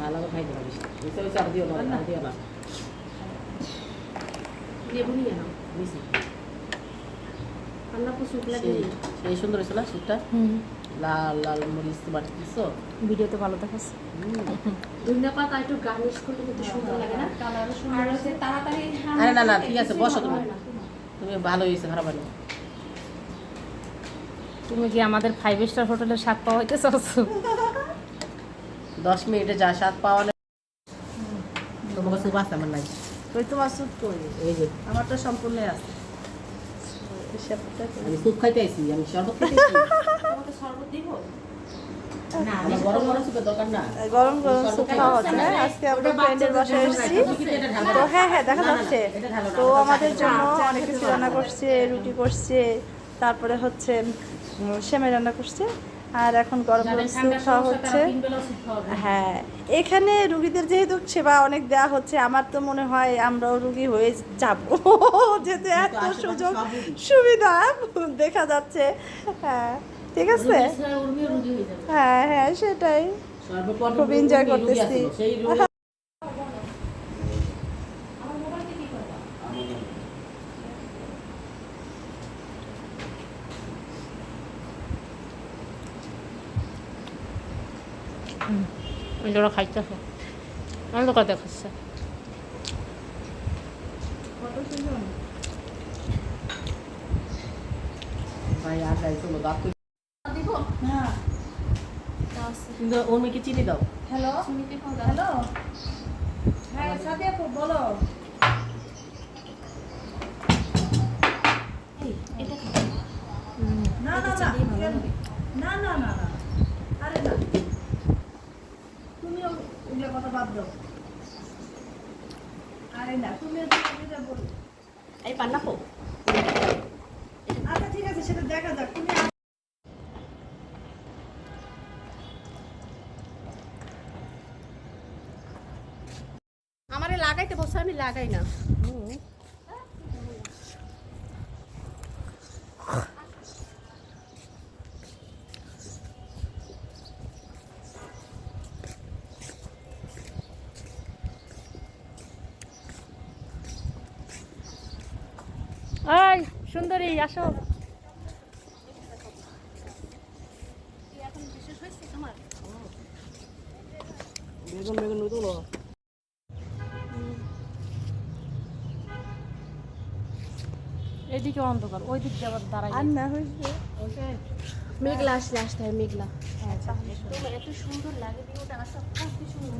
ভালো আর দিও না। আর দিও না। লেবু নিয়ে নাও। নিছি। আল্লাহ তো লাগে সেই- সেই সুন্দর হয়েছিল না লাল লাল মরিচ বাটি দিছো ভিডিওতে ভালো দেখাচ্ছে। ধনিয়া পাতা একটু গার্নিশ করলে কিন্তু সুন্দর লাগে না। কালারও সুন্দর আর হচ্ছে তাড়াতাড়ি আরে না, না, ঠিক আছে, বসো তুমি। তুমি ভালো হয়েছে খারাপ হয়নি। তুমি কি আমাদের ফাইভ স্টার হোটেলের স্বাদ পাওয়া হইতে চাচ্ছো দশ মিনিটে যা স্বাদ পাওয়া বাস আমার নাই। ওই তোমার স্যুপ করি এই যে। আমারটা সম্পূর্ণ আছে। আমি স্যুপ খাইতে আইছি আমি শরবত খাইতে আইছি। তোমাকে শরবত দিব? গরম গরম খাওয়া হচ্ছে আজকে আমরা ফ্রেন্ডের বাসায় এসেছি। তো হ্যাঁ হ্যাঁ দেখা যাচ্ছে। তো আমাদের জন্য অনেক কিছু রান্না করছে রুটি করছে তারপরে হচ্ছে সেমাই রান্না করছে। আর এখন গরম গরম স্যুপ খাওয়া হচ্ছে। হ্যাঁ এখানে রুগীদের যেহেতু সেবা অনেক দেওয়া হচ্ছে আমার তো মনে হয় আমরাও রুগী হয়ে যাব। যেতে এত সুযোগ সুবিধা দেখা যাচ্ছে। হ্যাঁ ঠিক আছে? হ্যাঁ হ্যাঁ সেটাই। খুব এনজয় করতেছি। আছিল, সেই রুগী ওই ওরা খাইতেছে আমি তো কথা খাচ্ছে ভাই আর গাইছো না দাঁত কই- খাইতেছে হ্যাঁ কিন্তু ওর মেয়েকে চিনি দাও হ্যালো হ্যালো হ্যাঁ সাদিয়া বলো আরে না তুমি যেটা বল। এই পান্না খো। আচ্ছা ঠিক আছে সেটা দেখা যাক তুমি আমারে লাগাইতে বসে আমি লাগাই না। এই সুন্দরী আসো। বেগুন বেগুন তুলো এদিকে অন্ধকার ওই দিক আবার দাঁড়াই আর না হয়েছে। মেঘলা আসলে আসতে হয় মেঘলা। তোমার এত সুন্দর লাগে দিওটা আসলে খুব সুন্দর